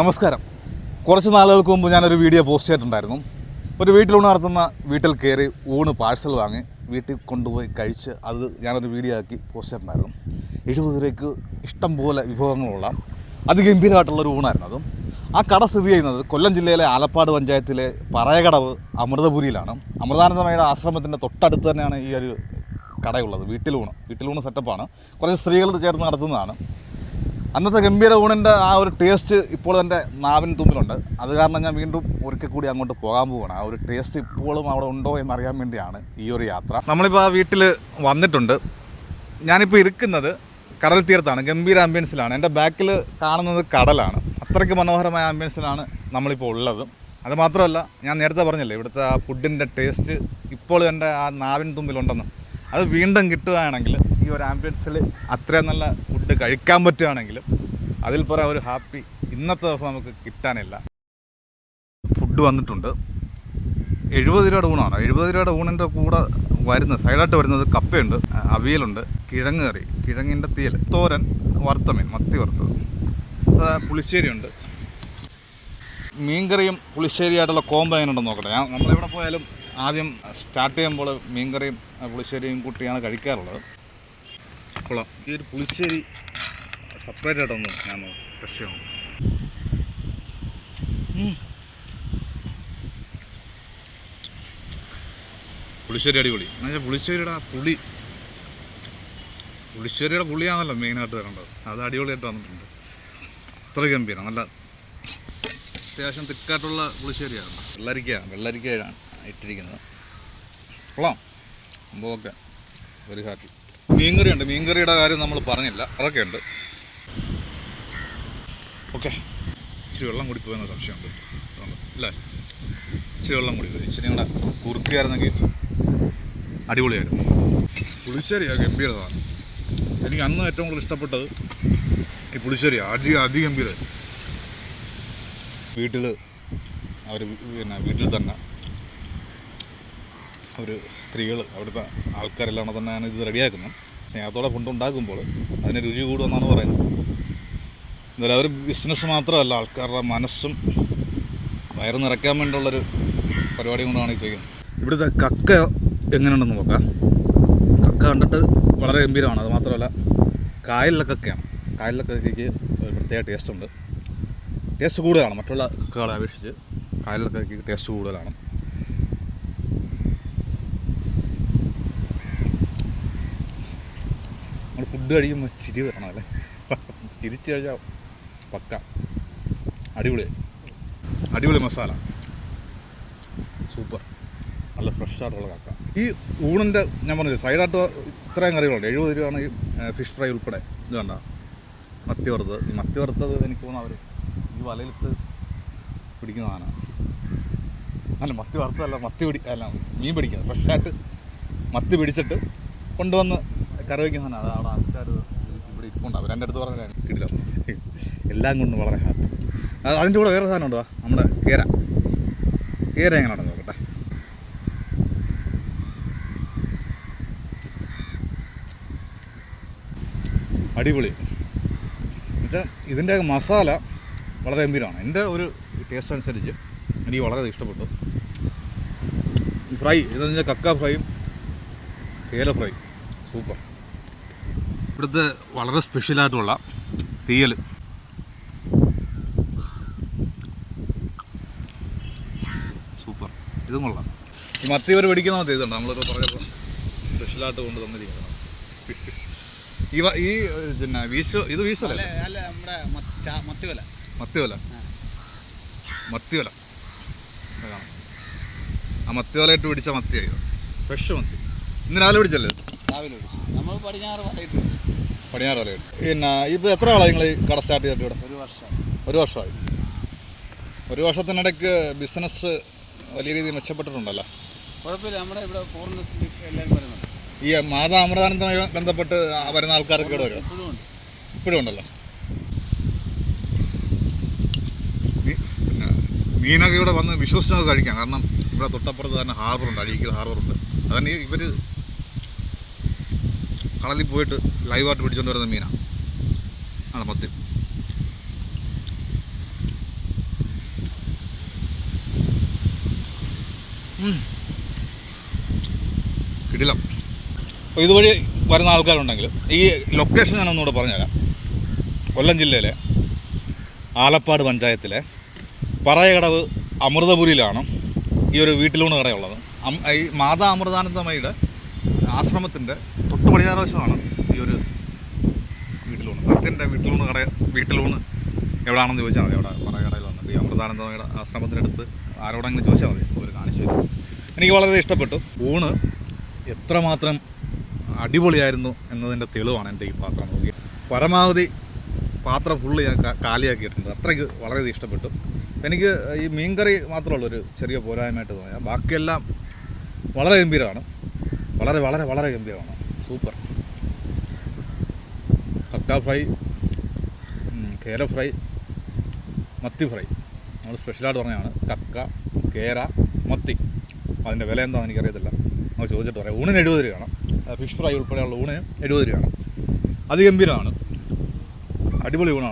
നമസ്കാരം. കുറച്ച് നാളുകൾക്ക് മുമ്പ് ഞാനൊരു വീഡിയോ പോസ്റ്റ് ചെയ്തിട്ടുണ്ടായിരുന്നു. ഒരു വീട്ടിലൂണ് നടത്തുന്ന വീട്ടിൽ കയറി ഊണ് പാഴ്സൽ വാങ്ങി വീട്ടിൽ കൊണ്ടുപോയി കഴിച്ച് അത് ഞാനൊരു വീഡിയോ ആക്കി പോസ്റ്റ് ചെയ്തിട്ടുണ്ടായിരുന്നു. എഴുപത് രൂപയ്ക്ക് ഇഷ്ടം പോലെ വിഭവങ്ങളുള്ള അതിഗംഭീരമായിട്ടുള്ളൊരു ഊണായിരുന്നു അതും. ആ കട സ്ഥിതി ചെയ്യുന്നത് കൊല്ലം ജില്ലയിലെ ആലപ്പാട് പഞ്ചായത്തിലെ പറയകടവ് അമൃതപുരിയിലാണ്. അമൃതാനന്ദമയുടെ ആശ്രമത്തിന്റെ തൊട്ടടുത്ത് തന്നെയാണ് ഈ ഒരു കടയുള്ളത്. വീട്ടിലൂണ് വീട്ടിലൂണ് സെറ്റപ്പാണ് കുറച്ച് സ്ത്രീകൾ ചേർന്ന് നടത്തുന്നതാണ്. അന്നത്തെ ഗംഭീര ഊണിന്റെ ആ ഒരു ടേസ്റ്റ് ഇപ്പോൾ എന്റെ നാവിൻ തുമ്പിലുണ്ട്. അത് കാരണം ഞാൻ വീണ്ടും ഒരിക്കൽ കൂടി അങ്ങോട്ട് പോകാൻ പോവുകയാണ് ആ ഒരു ടേസ്റ്റ് ഇപ്പോഴും അവിടെ ഉണ്ടോ എന്നറിയാൻ വേണ്ടിയാണ് ഈ ഒരു യാത്ര. നമ്മളിപ്പോൾ ആ വീട്ടിൽ വന്നിട്ടുണ്ട്. ഞാനിപ്പോൾ ഇരിക്കുന്നത് കടൽ തീരത്താണ് ഗംഭീര ആംബിയൻസിലാണ് എന്റെ ബാക്കിൽ കാണുന്നത് കടലാണ്. അത്രയ്ക്ക് മനോഹരമായ ആംബിയൻസിലാണ് നമ്മളിപ്പോൾ ഉള്ളത്. അത് മാത്രമല്ല ഞാൻ നേരത്തെ പറഞ്ഞല്ലേ ഇവിടുത്തെ ആ ഫുഡിന്റെ ടേസ്റ്റ് ഇപ്പോൾ എന്റെ ആ നാവിൻ തുമ്പിലുണ്ടെന്ന്. അത് വീണ്ടും കിട്ടുകയാണെങ്കിൽ ഈ ഒരു ആംബുലൻസിൽ അത്രയും നല്ല ഫുഡ് കഴിക്കാൻ പറ്റുകയാണെങ്കിലും അതിൽ പുറ ഒരു ഹാപ്പി ഇന്നത്തെ ദിവസം നമുക്ക് കിട്ടാനില്ല. ഫുഡ് വന്നിട്ടുണ്ട്. എഴുപത് രൂപയുടെ ഊണാണ്. എഴുപത് രൂപയുടെ ഊണിന്റെ കൂടെ വരുന്ന സൈഡായിട്ട് വരുന്നത് കപ്പയുണ്ട് അവിയലുണ്ട് കിഴങ്ങ് കറി കിഴങ്ങിന്റെ തീയൽ തോരൻ വറുത്തമീൻ മത്തി വറുത്തത്. പുളിശ്ശേരിയുണ്ട്. മീൻകറിയും പുളിശ്ശേരിയായിട്ടുള്ള കോമ്പോ എങ്ങനെയുണ്ടെന്ന് നോക്കട്ടെ. ഞാൻ നമ്മളെവിടെ പോയാലും ആദ്യം സ്റ്റാർട്ട് ചെയ്യുമ്പോൾ മീൻകറിയും പുളിശ്ശേരിയും കൂട്ടിയാണ് കഴിക്കാറുള്ളത്. കൊള്ളാം ഈ ഒരു പുളിശ്ശേരി സെപ്പറേറ്റ് ആയിട്ടൊന്ന് ഞാൻ ചെയ്യണം പുളിശ്ശേരി അടിപൊളി. എന്നുവെച്ചാൽ പുളിശ്ശേരിയുടെ പുളി പുളിശ്ശേരിയുടെ പുളിയാണല്ലോ മെയിനായിട്ട് വരേണ്ടത്. അത് അടിപൊളിയായിട്ട് വന്നിട്ടുണ്ട്. അത്ര ഗംഭീരം. നല്ല അത്യാവശ്യം തിക്കായിട്ടുള്ള പുളിശ്ശേരിയാണ്. വെള്ളരിക്ക വെള്ളരിക്കയാണ് ഇട്ടിരിക്കുന്നത്. കൊള്ളാം. സംഭവം ഓക്കെ ഒരു ഹാപ്പി മീൻകറി ഉണ്ട് മീൻകറിയുടെ കാര്യം നമ്മൾ പറഞ്ഞില്ല. അതൊക്കെ ഉണ്ട്. ഓക്കെ. ഇച്ചിരി വെള്ളം കൂടി പോയെന്ന സംശയമുണ്ട്. അല്ലേ? ഇച്ചിരി വെള്ളം കൂടി പോയി. ഇച്ചിരി ഞങ്ങളുടെ കുറുക്കിയായിരുന്നെങ്കിൽ അടിപൊളിയായിരുന്നു. പുളിശ്ശേരിയാണ് ഗംഭീരതാണ് എനിക്ക് അന്ന് ഏറ്റവും കൂടുതൽ ഇഷ്ടപ്പെട്ടത് ഈ പുളിശ്ശേരിയാണ് അടി അതിഗംഭീരം വീട്ടിൽ അവർ പിന്നെ വീട്ടിൽ തന്നെ അവർ സ്ത്രീകൾ അവിടുത്തെ ആൾക്കാരെല്ലാം തന്നെ തന്നെയാണ് ഇത് റെഡിയാക്കുന്നത് സ്നേഹത്തോടെ കൊണ്ടുണ്ടാക്കുമ്പോൾ അതിന് രുചി കൂടുമെന്നാണ് പറയുന്നത്. എന്തായാലും അവർ ബിസിനസ് മാത്രമല്ല ആൾക്കാരുടെ മനസ്സും വയറ് നിറയ്ക്കാൻ വേണ്ടിയുള്ളൊരു പരിപാടി കൊണ്ടാണ് ഈ ചെയ്യുന്നത്. ഇവിടുത്തെ കക്ക എങ്ങനെയുണ്ടെന്ന് നോക്കാം. കക്ക കണ്ടിട്ട് വളരെ ഗംഭീരമാണ്. അത് മാത്രമല്ല കായലിലെ കക്കയാണ്. കായലിലെ കക്കയ്ക്ക് ഒരു പ്രത്യേക ടേസ്റ്റ് ഉണ്ട്. ടേസ്റ്റ് കൂടുതലാണ്. മറ്റുള്ള കക്കകളെ അപേക്ഷിച്ച് കായലിലെ കക്കയ്ക്ക് ടേസ്റ്റ് കൂടുതലാണ് നമ്മൾ ഫുഡ് കഴിക്കുമ്പോൾ ചിരി തരണം അല്ലേ? ചിരിച്ചു കഴിഞ്ഞാൽ പക്ക. അടിപൊളി. അടിപൊളി മസാല. സൂപ്പർ. നല്ല ഫ്രഷ് ആയിട്ടുള്ള കക്ക. ഈ ഊണിന്റെ ഞാൻ പറഞ്ഞില്ല സൈഡായിട്ട് ഇത്രയും കറികളുണ്ട്. എഴുപത് രൂപയാണ് ഈ ഫിഷ് ഫ്രൈ ഉൾപ്പെടെ. ഇത് വേണ്ട മത്തി വറുത്തത്. ഈ മത്തി വറുത്തത് എനിക്ക് തോന്നുന്നു അവർ ഈ വലയിലിട്ട് പിടിക്കുന്നതാണ് അല്ല മത്തി വറുത്തതല്ല മത്തി പിടി അല്ല മീൻ പിടിക്കുന്നത് ഫ്രഷായിട്ട് മത്തി പിടിച്ചിട്ട് കൊണ്ടുവന്ന് സാധനം. അത് അവിടെ ആൾക്കാർ ഇവിടെ ഇരിപ്പുണ്ടാവും അടുത്ത് കിട്ടില്ല എല്ലാം കൊണ്ടും വളരെ ഹാപ്പി. അത് അതിന്റെ കൂടെ വേറെ സാധനം ഉണ്ടോ? നമ്മുടെ കേര. കേര എങ്ങനെയാണെന്ന് നോക്കട്ടെ. അടിപൊളി. എന്നുവെച്ചാൽ ഇതിന്റെ മസാല വളരെ ഗംഭീരമാണ്. എന്റെ ഒരു ടേസ്റ്റ് അനുസരിച്ച് എനിക്ക് വളരെ ഇഷ്ടപ്പെട്ടു. ഫ്രൈ ഇതെന്ന് വെച്ചാൽ കക്ക ഫ്രൈയും കേല ഫ്രൈ. സൂപ്പർ. ഇവിടുത്തെ വളരെ സ്പെഷ്യലായിട്ടുള്ള തീയൽ സൂപ്പർ. ഇതും കൊള്ളാം. ഈ മത്തി വരെ പിടിക്കുന്ന മത്തി ഇതുണ്ട്? നമ്മളിപ്പോൾ പറഞ്ഞപ്പോൾ സ്പെഷ്യലായിട്ട് കൊണ്ട് തന്നിരിക്കുന്നത്. ഈ ഈ പിന്നെ വീശോ ഇത് നമ്മുടെ മത്തിവല. മത്തിവല. മത്തിവല. ആ മത്തിവലയിട്ട് പിടിച്ച മത്തിയായി ഫ്രഷ് മത്തി. ഇന്ന് രാവിലെ പിടിച്ചല്ലേ രാവിലെ നമ്മൾ പടിഞ്ഞാറ് വൈകിട്ട് വിളിച്ചു. പടിഞ്ഞാറ് വലയിട്ട്. പിന്നെ ഇപ്പോൾ എത്ര ആളാണ് നിങ്ങൾ കട സ്റ്റാർട്ട് ചെയ്തിട്ട് ഇവിടെ? ഒരു വർഷം. ഒരു വർഷമായി. ഒരു വർഷത്തിനിടയ്ക്ക് ബിസിനസ് വലിയ രീതിയിൽ മെച്ചപ്പെട്ടിട്ടുണ്ടല്ലോ. കുഴപ്പമില്ല. നമ്മുടെ ഇവിടെ ഫോറിനേഴ്സ് എല്ലാവരും വരുന്നുണ്ട്. ഈ മാതാ അമൃതാനന്ദമായി ബന്ധപ്പെട്ട് വരുന്ന ആൾക്കാർക്ക് ഇവിടെ വരും ഇപ്പോഴും ഉണ്ട്. ഇപ്പോഴും ഉണ്ടല്ലോ. മീനൊക്കെ ഇവിടെ വന്ന് വിശ്വസിച്ചത് കഴിക്കാം. കാരണം ഇവിടെ തൊട്ടപ്പുറത്ത് തന്നെ ഹാർബറുണ്ട് അഴീക്കൽ ഹാർബറുണ്ട് അതന്നെ ഇവർ കടലിൽ പോയിട്ട് ലൈവായിട്ട് പിടിച്ചുകൊണ്ട് വരുന്ന മീനാണ് ആണ് മത്തി കിടിലം. അപ്പോൾ ഇതുവഴി വരുന്ന ആൾക്കാരുണ്ടെങ്കിൽ ഈ ലൊക്കേഷൻ ഞാൻ ഒന്നുകൂടെ പറഞ്ഞുതരാം. കൊല്ലം ജില്ലയിലെ ആലപ്പാട് പഞ്ചായത്തിലെ പറയകടവ് അമൃതപുരിയിലാണ് ഈ ഒരു വീട്ടിലൂടെ കടയുള്ളത്. ഈ മാതാ അമൃതാനന്ദമയുടെ ആശ്രമത്തിന്റെ തൊട്ട് പടിഞ്ഞാറ് വശമാണ് ഈ ഒരു വീട്ടിലൂണ്. സത്യന്റെ വീട്ടിലൂണ് കട വീട്ടിലൂണ് എവിടെയാണെന്ന് ചോദിച്ചാൽ മതി. അവിടെ പറയകടയിൽ വന്നിട്ട് ഈ അമൃതാനന്ദയുടെ ആശ്രമത്തിനടുത്ത് ആരോടെങ്കിലും ചോദിച്ചാൽ മതി. ഒരു കാണിച്ചു എനിക്ക് വളരെ ഇഷ്ടപ്പെട്ടു. ഊണ് എത്രമാത്രം അടിപൊളിയായിരുന്നു എന്നതിന്റെ തെളിവാണ് എന്റെ ഈ പാത്രം നോക്കി പരമാവധി പാത്രം ഫുള്ള് ഞാൻ കാലിയാക്കിയിട്ടുണ്ട്. അത്രയ്ക്ക് വളരെ ഇഷ്ടപ്പെട്ടു. എനിക്ക് ഈ മീൻകറി മാത്രമുള്ള ഒരു ചെറിയ പോരായ്മയായിട്ട് തോന്നിയാൽ ബാക്കിയെല്ലാം വളരെ ഗംഭീരമാണ്. വളരെ വളരെ വളരെ ഗംഭീരമാണ്. സൂപ്പർ. കക്ക ഫ്രൈ കേര ഫ്രൈ മത്തി ഫ്രൈ. നമ്മൾ സ്പെഷ്യലായിട്ട് പറഞ്ഞതാണ്. കക്ക കേര മത്തി. അതിന്റെ വില എന്താണെന്ന് എനിക്കറിയത്തില്ല. നമ്മൾ ചോദിച്ചിട്ട് പറയാം. ഊണിന് എഴുപത് രൂപയാണ്. ഫിഷ് ഫ്രൈ ഉൾപ്പെടെയുള്ള ഊണിന് എഴുപത് രൂപയാണ്. അതിഗംഭീരമാണ് അടിപൊളി ഊണാണ്.